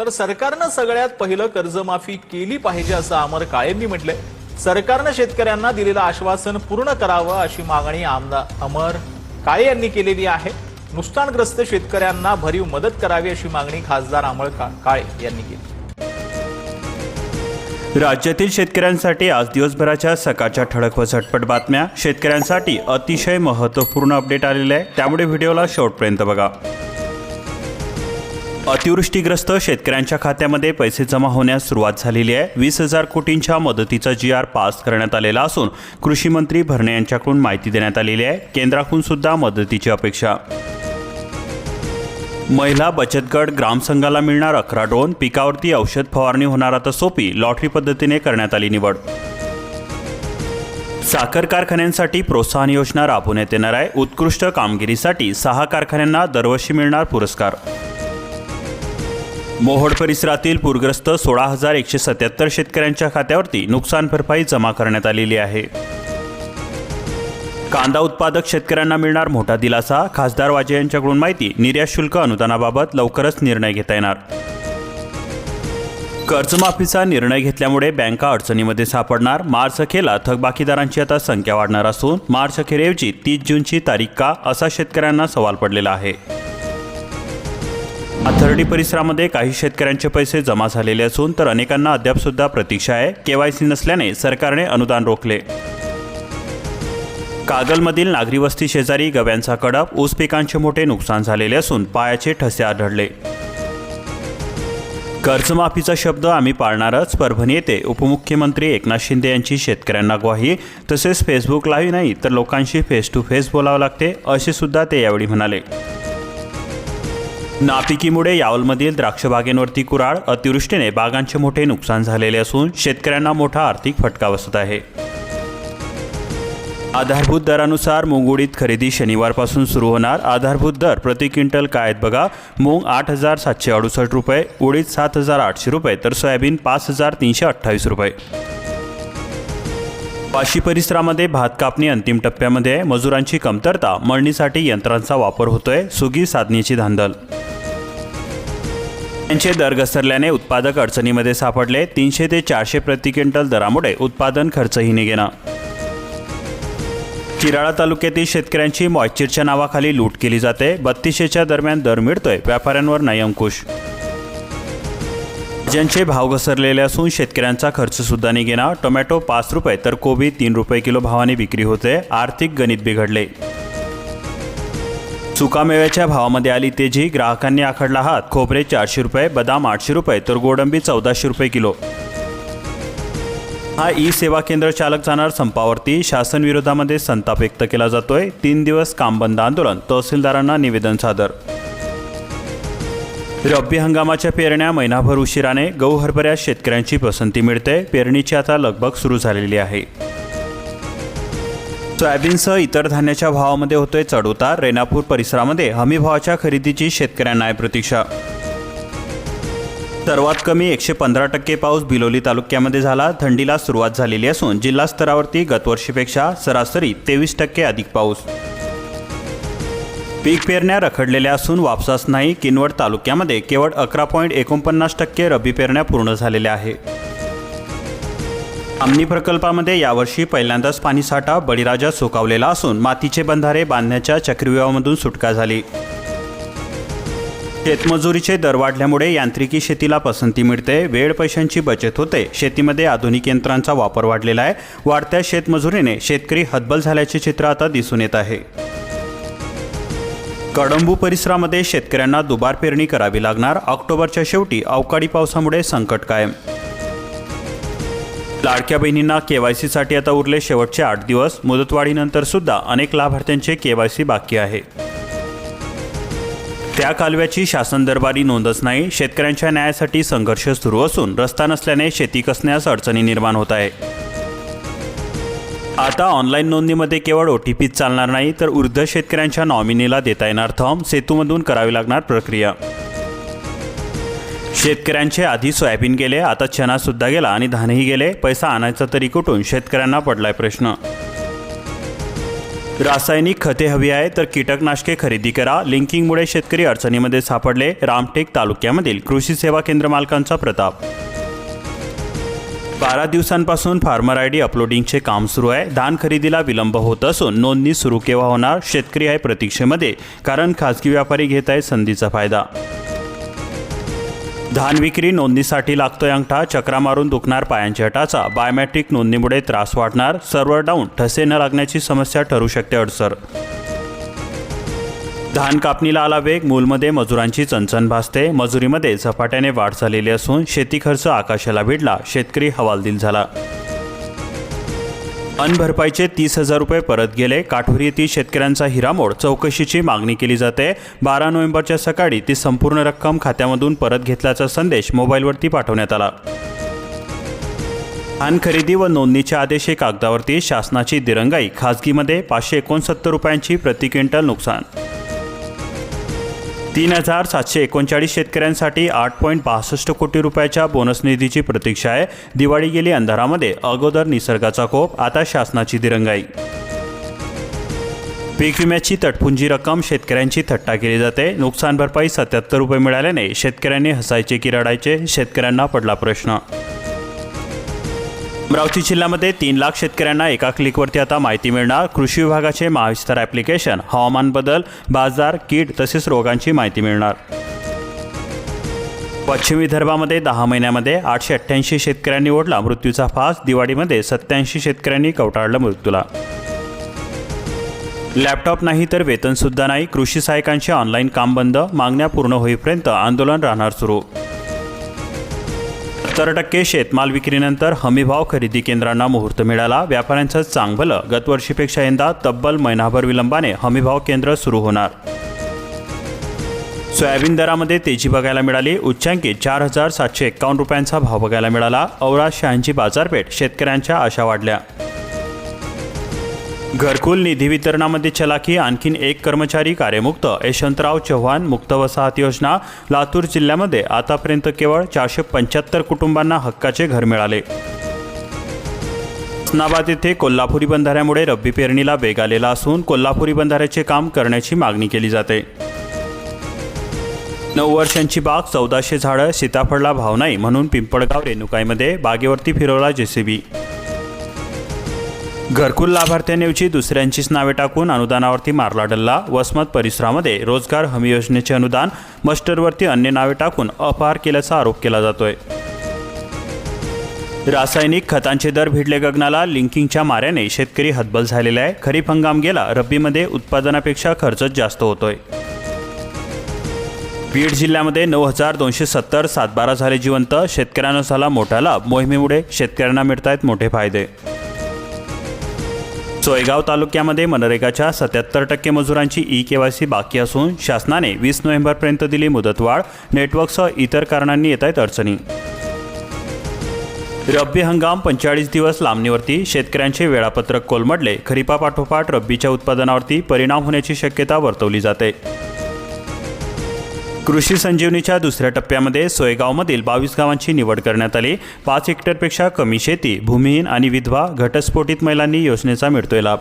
तर सरकारनं सगळ्यात पहिलं कर्जमाफी केली पाहिजे असं अमर काळेंनी म्हटलंय. सरकारनं शेतकऱ्यांना दिलेलं आश्वासन पूर्ण करावं अशी मागणी आमदार अमर काळे यांनी केलेली आहे. नुकसानग्रस्त शेतकऱ्यांना भरीव मदत करावी अशी मागणी खासदार अमर का- काळे यांनी केली. राज्यातील शेतकऱ्यांसाठी आज दिवसभराच्या सकाळच्या ठळक व झटपट बातम्या. शेतकऱ्यांसाठी अतिशय महत्त्वपूर्ण अपडेट आलेले आहे. त्यामुळे व्हिडिओला शेवटपर्यंत बघा. अतिवृष्टीग्रस्त शेतकऱ्यांच्या खात्यामध्ये पैसे जमा होण्यास सुरुवात झालेली आहे. वीस हजार कोटींच्या मदतीचा जी आर पास करण्यात आलेला असून कृषी मंत्री भरणे यांच्याकडून माहिती देण्यात आलेली आहे. केंद्राकडून सुद्धा मदतीची अपेक्षा. महिला बचतगट ग्रामसंघाला मिळणार अकरा ड्रोन. पिकावरती औषध फवारणी होणार आता सोपी. लॉटरी पद्धतीने करण्यात आली निवड. साखर कारखान्यांसाठी प्रोत्साहन योजना राबवण्यात येणार आहे. उत्कृष्ट कामगिरीसाठी सहा कारखान्यांना दरवर्षी मिळणार पुरस्कार. मोहोड परिसरातील पूरग्रस्त सोळा हजार एकशे सत्याहत्तर शेतकऱ्यांच्या खात्यावरती नुकसान भरपाई जमा करण्यात आलेली आहे. कांदा उत्पादक शेतकऱ्यांना मिळणार मोठा दिलासा खासदार वाजे यांच्याकडून माहिती निर्यात शुल्क अनुदानाबाबत लवकरच निर्णय घेता येणार. कर्जमाफीचा निर्णय घेतल्यामुळे बँका अडचणीमध्ये सापडणार मार्च अखेला थकबाकीदारांची आता संख्या वाढणार असून मार्च अखेरऐवजी तीस जूनची तारीख का असा शेतकऱ्यांना सवाल पडलेला आहे. अथर्डी परिसरामध्ये काही शेतकऱ्यांचे पैसे जमा झालेले असून तर अनेकांना अद्याप सुद्धा प्रतीक्षा आहे. केवायसी नसल्याने सरकारने अनुदान रोखले. कागलमधील नागरी वस्ती शेजारी गव्यांचा कडप ऊस पिकांचे मोठे नुकसान झालेले असून पायाचे ठसे आढळले. कर्जमाफीचा शब्द आम्ही पाळणारच परभणी येथे उपमुख्यमंत्री एकनाथ शिंदे यांची शेतकऱ्यांना ग्वाही. तसेच फेसबुक लाईव्ह नाही तर लोकांशी फेस टू फेस बोलावं लागते असे सुद्धा ते यावेळी म्हणाले. नापिकीमुळे यावलमधील द्राक्षबागेंवरती कुराळ अतिवृष्टीने बागांचे मोठे नुकसान झालेले असून शेतकऱ्यांना मोठा आर्थिक फटका बसत आहे. आधारभूत दरानुसार उडीद खरेदी शनिवारपासून सुरू होणार आधारभूत दर प्रति क्विंटल काय आहेत बघा? मूग आठ हजार सातशे अडुसष्ट रुपये उडीद सात हजार आठशे रुपये तर सोयाबीन पाच हजार तीनशे अठ्ठावीस रुपये. वाशी परिसरामध्ये भात कापणी अंतिम टप्प्यामध्ये आहे. मजुरांची कमतरता मळणीसाठी यंत्रांचा वापर होतोय. सुगी साधनेची धांदल. यांचे दर घसरल्याने उत्पादक अडचणीमध्ये सापडले. तीनशे ते चारशे प्रति क्विंटल दरामुळे उत्पादन खर्चही निघेना. चिराळा तालुक्यातील शेतकऱ्यांची मॉइश्चरच्या नावाखाली लूट केली जाते. बत्तीसशेच्या दरम्यान दर मिळतोय व्यापाऱ्यांवर नाही अंकुश. ज्यांचे भाव घसरलेले असून शेतकऱ्यांचा खर्च सुद्धा निघेना. टोमॅटो पाच रुपये तर कोबी तीन रुपये किलो भावाने विक्री होते. आर्थिक गणित बिघडले. सुकामेव्याच्या भावामध्ये आली तेजी ग्राहकांनी आखडला हात. खोबरे चारशे रुपये बदाम आठशे रुपये तर गोडंबी चौदाशे रुपये किलो. हा ई सेवा केंद्र चालक जाणार संपावरती. शासन विरोधामध्ये संताप व्यक्त केला जातोय. तीन दिवस कामबंद आंदोलन. तहसीलदारांना निवेदन सादर. रब्बी हंगामाच्या पेरण्या महिनाभर उशिराने. गहू हरभऱ्यात शेतकऱ्यांची पसंती मिळते. पेरणीची आता लगबग सुरू झालेली आहे. सोयाबीनसह इतर धान्याच्या भावामध्ये होतोय चढउतार. रेणापूर परिसरामध्ये हमी भावाच्या खरेदीची शेतकऱ्यांना आहे प्रतीक्षा. सर्वात कमी एकशे पंधरा टक्के पाऊस बिलोली तालुक्यामध्ये झाला. थंडीला सुरुवात झालेली असून जिल्हा स्तरावरती गतवर्षीपेक्षा सरासरी तेवीस टक्के अधिक पाऊस. पीक पेरण्या रखडलेल्या असून वापसास नाही. किनवट तालुक्यामध्ये केवळ अकरा पॉईंट एकोणपन्नास टक्के रब्बी पेरण्या पूर्ण झालेल्या आहे. आमनी प्रकल्पामध्ये यावर्षी पहिल्यांदाच पाणीसाठा बळीराजा सुकावलेला असून मातीचे बंधारे बांधण्याच्या चक्रीव्यूहामधून सुटका झाली. शेतमजुरीचे दर वाढल्यामुळे यांत्रिकी शेतीला पसंती मिळते वेळ पैशांची बचत होते शेतीमध्ये आधुनिक यंत्रांचा वापर वाढलेला आहे वाढत्या शेतमजुरीने शेतकरी हतबल झाल्याचे चित्र आता दिसून येत आहे. कडंबू परिसरामध्ये शेतकऱ्यांना दुबार पेरणी करावी लागणार ऑक्टोबरच्या शेवटी अवकाळी पावसामुळे संकट कायम. लाडक्या बहिणींना केवायसीसाठी आता उरले शेवटचे आठ दिवस. मुदतवाढीनंतर सुद्धा अनेक लाभार्थ्यांचे केवायसी बाकी आहे. त्या कालव्याची शासन दरबारी नोंदच नाही. शेतकऱ्यांच्या न्यायासाठी संघर्ष सुरू असून रस्ता नसल्याने शेती कसण्यास अडचणी निर्माण होत आहे. आता ऑनलाईन नोंदणीमध्ये केवळ ओ टी पीच चालणार नाही तर वृद्ध शेतकऱ्यांच्या नॉमिनीला देता येणार थॉम. सेतूमधून करावी लागणार प्रक्रिया. शेतकऱ्यांचे आधी सोयाबीन गेले आता चना सुद्धा गेला आणि धानही गेले. पैसा आणायचा तरी कुठून? शेतकऱ्यांना पडलाय प्रश्न. रासायनिक खते हवी आहे तर कीटकनाशके खरेदी करा. लिंकिंगमुळे शेतकरी अडचणीमध्ये सापडले. रामटेक तालुक्यामधील कृषी सेवा केंद्र मालकांचा प्रताप. बारा दिवसांपासून फार्मर आय डी अपलोडिंगचे काम सुरू आहे. धान खरेदीला विलंब होत असून नोंदणी सुरू केव्हा होणार? शेतकरी आहे प्रतीक्षेमध्ये कारण खासगी व्यापारी घेत आहे संधीचा फायदा. धान विक्री नोंदणीसाठी लागतोय अंगठा चक्रा मारून दुखणार पायांच्या हटाचा बायोमॅट्रिक नोंदणीमुळे त्रास वाढणार सर्व्हर डाऊन ठसे न लागण्याची समस्या ठरू शकते अडसर. धान कापणीला आला वेग मूलमध्ये मजुरांची चणचण भासते मजुरीमध्ये झपाट्याने वाढ झालेली असून शेती खर्च आकाशाला भिडला शेतकरी हवालदिल झाला. अनभरपाईचे तीस हजार रुपये परत गेले. काठोरी येथील शेतकऱ्यांचा हिरामोड. चौकशीची मागणी केली जाते. बारा नोव्हेंबरच्या सकाळी ती संपूर्ण रक्कम खात्यामधून परत घेतल्याचा संदेश मोबाईलवरती पाठवण्यात आला. धान खरेदी व नोंदणीचे आदेश हे कागदावरती शासनाची दिरंगाई खासगीमध्ये पाचशे एकोणसत्तर रुपयांची प्रति क्विंटल नुकसान तीन हजार सातशे एकोणचाळीस शेतकऱ्यांसाठी आठ पॉईंट बासष्ट कोटी रुपयाच्या बोनस निधीची प्रतीक्षा आहे. दिवाळी गेली अंधारामध्ये. अगोदर निसर्गाचा कोप आता शासनाची दिरंगाई. पीक विम्याची तटपुंजी रक्कम शेतकऱ्यांची थट्टा केली जाते. नुकसान भरपाई सत्याहत्तर रुपये मिळाल्याने शेतकऱ्यांनी हसायचे की रडायचे शेतकऱ्यांना पडला प्रश्न. अमरावती जिल्ह्यामध्ये तीन लाख शेतकऱ्यांना एका क्लिकवरती आता माहिती मिळणार. कृषी विभागाचे महाविस्तार ॲप्लिकेशन हवामान बदल बाजार कीड तसेच रोगांची माहिती मिळणार. पश्चिम विदर्भामध्ये दहा महिन्यामध्ये आठशे अठ्ठ्याऐंशी शेतकऱ्यांनी ओढला मृत्यूचा फास. दिवाळीमध्ये सत्याऐंशी शेतकऱ्यांनी कवटाळलं मृत्यूला. लॅपटॉप नाही तर वेतनसुद्धा नाही. कृषी सहाय्यकांचे ऑनलाईन काम बंद. मागण्या पूर्ण होईपर्यंत आंदोलन राहणार सुरू. सत्तर टक्के शेतमाल विक्रीनंतर हमीभाव खरेदी केंद्रांना मुहूर्त मिळाला. व्यापाऱ्यांचं चांगलं गतवर्षीपेक्षा यंदा तब्बल महिनाभर विलंबाने हमीभाव केंद्र सुरू होणार. सोयाबीन दरामध्ये तेजी बघायला मिळाली. उच्चांकी चार हजार सातशे एक्कावन्न रुपयांचा भाव बघायला मिळाला. औरा शहाऐंची बाजारपेठ शेतकऱ्यांच्या आशा वाढल्या. घरकुल निधी वितरणामध्ये चलाखी आणखीन एक कर्मचारी कार्यमुक्त. यशवंतराव चव्हाण मुक्त वसाहत योजना लातूर जिल्ह्यामध्ये आतापर्यंत केवळ चारशे पंच्याहत्तर कुटुंबांना हक्काचे घर मिळाले. उस्मानाबाद येथे कोल्हापुरी बंधाऱ्यामुळे रब्बी पेरणीला वेग आलेला असून कोल्हापुरी बंधाऱ्याचे काम करण्याची मागणी केली जाते. नऊ वर्षांची बाग चौदाशे झाडं सीताफळला भाव नाही म्हणून पिंपळगाव रेणुकाईमध्ये बागेवरती फिरवला जेसीबी. घरकुल लाभार्थ्यांऐवजी दुसऱ्यांचीच नावे टाकून अनुदानावरती मारला डल्ला. वसमत परिसरामध्ये रोजगार हमी योजनेचे अनुदान मस्टरवरती अन्य नावे टाकून अपहार केल्याचा आरोप केला जातोय. रासायनिक खतांचे दर भिडले गगनाला लिंकिंगच्या माऱ्याने शेतकरी हतबल झालेला आहे. खरीप हंगाम गेला रब्बीमध्ये उत्पादनापेक्षा खर्चच जास्त होतोय. बीड जिल्ह्यामध्ये नऊ हजार दोनशे सत्तर सातबारा झाले जिवंत. शेतकऱ्यांना झाला मोठा लाभ. मोहिमेमुळे शेतकऱ्यांना मिळत आहेत मोठे फायदे. सोयगाव तालुक्यामध्ये मनरेगाच्या सत्याहत्तर टक्के मजुरांची ई के वाय सी बाकी असून शासनाने वीस नोव्हेंबरपर्यंत दिली मुदतवाढ. नेटवर्कसह इतर कारणांनी येत आहेत अडचणी. रब्बी हंगाम पंचेचाळीस दिवस लांबणीवरती. शेतकऱ्यांचे वेळापत्रक कोलमडले. खरीपापाठोपाठ रब्बीच्या उत्पादनावरती परिणाम होण्याची शक्यता वर्तवली जाते. कृषी संजीवनीच्या दुसऱ्या टप्प्यामध्ये सोयगावमधील बावीस गावांची निवड करण्यात आली. पाच हेक्टरपेक्षा कमी शेती भूमिहीन आणि विधवा घटस्फोटित महिलांनी योजनेचा मिळतोय लाभ.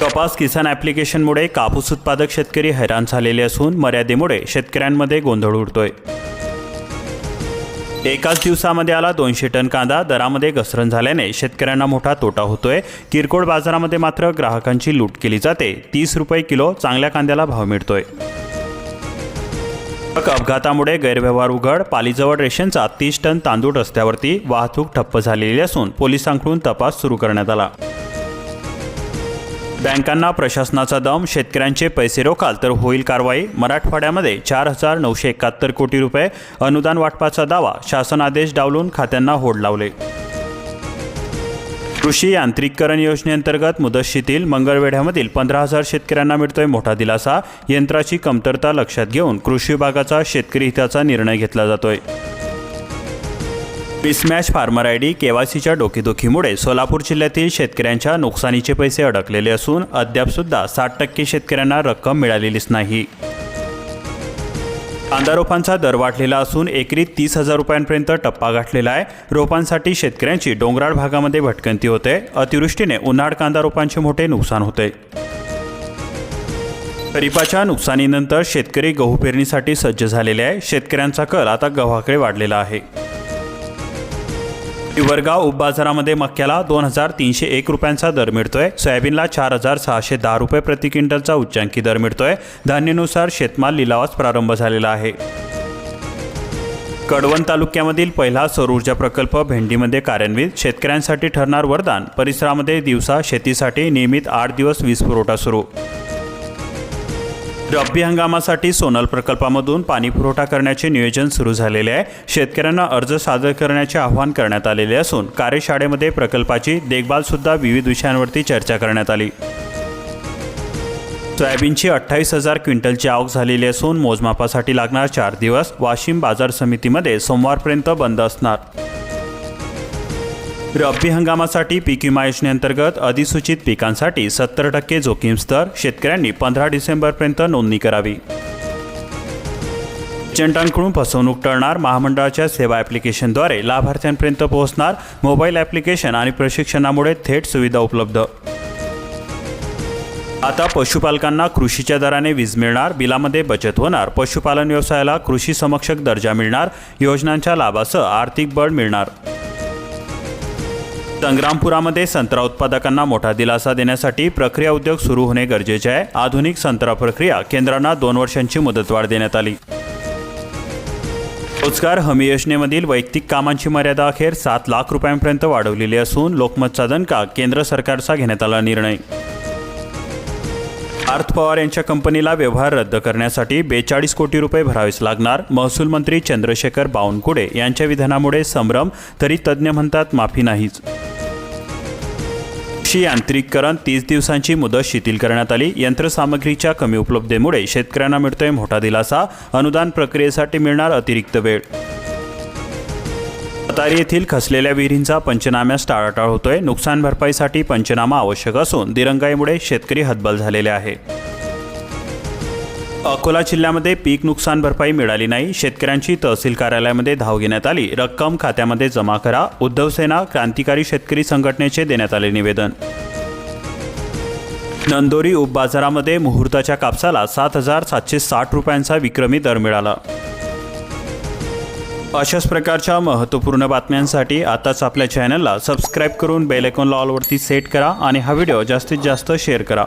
कपास किसान ॲप्लिकेशनमुळे कापूस उत्पादक शेतकरी हैराण झालेले असून मर्यादेमुळे शेतकऱ्यांमध्ये गोंधळ उडतोय. एकाच दिवसामध्ये आला दोनशे टन कांदा. दरामध्ये घसरण झाल्याने शेतकऱ्यांना मोठा तोटा होतोय. किरकोळ बाजारामध्ये मात्र ग्राहकांची लूट केली जाते. तीस रुपये किलो चांगल्या कांद्याला भाव मिळतोय. ट्रक अपघातामुळे गैरव्यवहार उघड. पालीजवळ रेशनचा तीस टन तांदूळ रस्त्यावरती वाहतूक ठप्प झालेली असून पोलिसांकडून तपास सुरू करण्यात आला. बँकांना प्रशासनाचा दम शेतकऱ्यांचे पैसे रोखाल तर होईल कारवाई. मराठवाड्यामध्ये चार हजार नऊशे एकाहत्तर कोटी रुपये अनुदान वाटपाचा दावा शासन आदेश डावलून खात्यांना होड लावले. कृषी यांत्रिकरण योजनेअंतर्गत मुदतशीतील मंगळवेढ्यामधील पंधरा हजार शेतकऱ्यांना मिळतोय मोठा दिलासा. यंत्राची कमतरता लक्षात घेऊन कृषी विभागाचा शेतकरी हिताचा निर्णय घेतला जातोय. मिसमॅच फार्मर आय डी केवायसीच्या डोकेदुखीमुळे सोलापूर जिल्ह्यातील शेतकऱ्यांच्या नुकसानीचे पैसे अडकलेले असून अद्यापसुद्धा साठ टक्के शेतकऱ्यांना रक्कम मिळालेलीच नाही. कांदा रोपांचा दर वाढलेला असून एकरी तीस हजार रुपयांपर्यंत टप्पा गाठलेला आहे. रोपांसाठी शेतकऱ्यांची डोंगराळ भागामध्ये भटकंती होते. अतिवृष्टीने उन्हाळ कांदा रोपांचे मोठे नुकसान होते. खरीपाच्या नुकसानीनंतर शेतकरी गहू पेरणीसाठी सज्ज झालेले आहे. शेतकऱ्यांचा कल आता गव्हाकडे वाढलेला आहे. हिवरगाव उपबाजारामध्ये मक्याला दोन हजार तीनशे एक रुपयांचा दर मिळतोय. सोयाबीनला चार हजार सहाशे दहा रुपये प्रति क्विंटलचा उच्चांकी दर मिळतोय. धान्यानुसार शेतमाल लिलावास प्रारंभ झालेला आहे. कडवण तालुक्यामधील पहिला सौर ऊर्जा प्रकल्प भेंडीमध्ये कार्यान्वित. शेतकऱ्यांसाठी ठरणार वरदान. परिसरामध्ये दिवसा शेतीसाठी नियमित आठ दिवस वीज पुरवठा सुरू. रब्बी हंगामासाठी सोनल प्रकल्पामधून पाणी पुरवठा करण्याचे नियोजन सुरू झालेले आहे. शेतकऱ्यांना अर्ज सादर करण्याचे आवाहन करण्यात आलेले असून कार्यशाळेमध्ये प्रकल्पाची देखभालसुद्धा विविध विषयांवरती चर्चा करण्यात आली. सोयाबीनची अठ्ठावीस हजार क्विंटलची आवक झालेली असून मोजमापासाठी लागणार चार दिवस वाशिम बाजार समितीमध्ये सोमवारपर्यंत बंद असणार. रब्बी हंगामासाठी पीक विमा योजनेअंतर्गत अधिसूचित पिकांसाठी सत्तर टक्के जोखीम स्तर शेतकऱ्यांनी पंधरा डिसेंबरपर्यंत नोंदणी करावी. एजंटांकडून फसवणूक टळणार महामंडळाच्या सेवा ॲप्लिकेशनद्वारे लाभार्थ्यांपर्यंत पोहोचणार मोबाईल ॲप्लिकेशन आणि प्रशिक्षणामुळे थेट सुविधा उपलब्ध. आता पशुपालकांना कृषीच्या दराने वीज मिळणार बिलामध्ये बचत होणार पशुपालन व्यवसायाला कृषी समक्षक दर्जा मिळणार योजनांच्या लाभासह आर्थिक बळ मिळणार. संग्रामपुरामध्ये संत्रा उत्पादकांना मोठा दिलासा देण्यासाठी प्रक्रिया उद्योग सुरू होणे गरजेचे आहे. आधुनिक संत्रा प्रक्रिया केंद्रांना दोन वर्षांची मुदतवाढ देण्यात आली. रोजगार हमी योजनेमधील वैयक्तिक कामांची मर्यादा अखेर सात लाख रुपयांपर्यंत वाढवलेली असून लोकमतचा दणका केंद्र सरकारचा घेण्यात आला निर्णय. पार्थ पवार यांच्या कंपनीला व्यवहार रद्द करण्यासाठी बेचाळीस कोटी रुपये भरावेच लागणार. महसूल मंत्री चंद्रशेखर बावनकुळे यांच्या विधानामुळे संभ्रम तरी तज्ज्ञ म्हणतात माफी नाहीच. कृषी यांत्रिकीकरण तीस दिवसांची मुदत शिथिल करण्यात आली. यंत्रसामग्रीच्या कमी उपलब्धतेमुळे शेतकऱ्यांना मिळतोय मोठा दिलासा. अनुदान प्रक्रियेसाठी मिळणार अतिरिक्त वेळ. सातारी येथील खसलेल्या विहिरींचा पंचनाम्यास टाळाटाळ होतोय. नुकसान भरपाईसाठी पंचनामा आवश्यक असून दिरंगाईमुळे शेतकरी हतबल झालेले आहे. अकोला जिल्ह्यामध्ये पीक नुकसान भरपाई मिळाली नाही. शेतकऱ्यांची तहसील कार्यालयामध्ये धाव घेण्यात आली. रक्कम खात्यामध्ये जमा करा. उद्धव सेना क्रांतिकारी शेतकरी संघटनेचे देण्यात आले निवेदन. नंदोरी उपबाजारामध्ये मुहूर्ताच्या कापसाला सात हजार सातशे साठ रुपयांचा विक्रमी दर मिळाला. अशाच प्रकारच्या महत्त्वपूर्ण बातम्यांसाठी आताच आपल्या चॅनलला सबस्क्राईब करून बेल आयकॉनला ऑलवरती सेट करा आणि हा व्हिडिओ जास्तीत जास्त शेअर करा.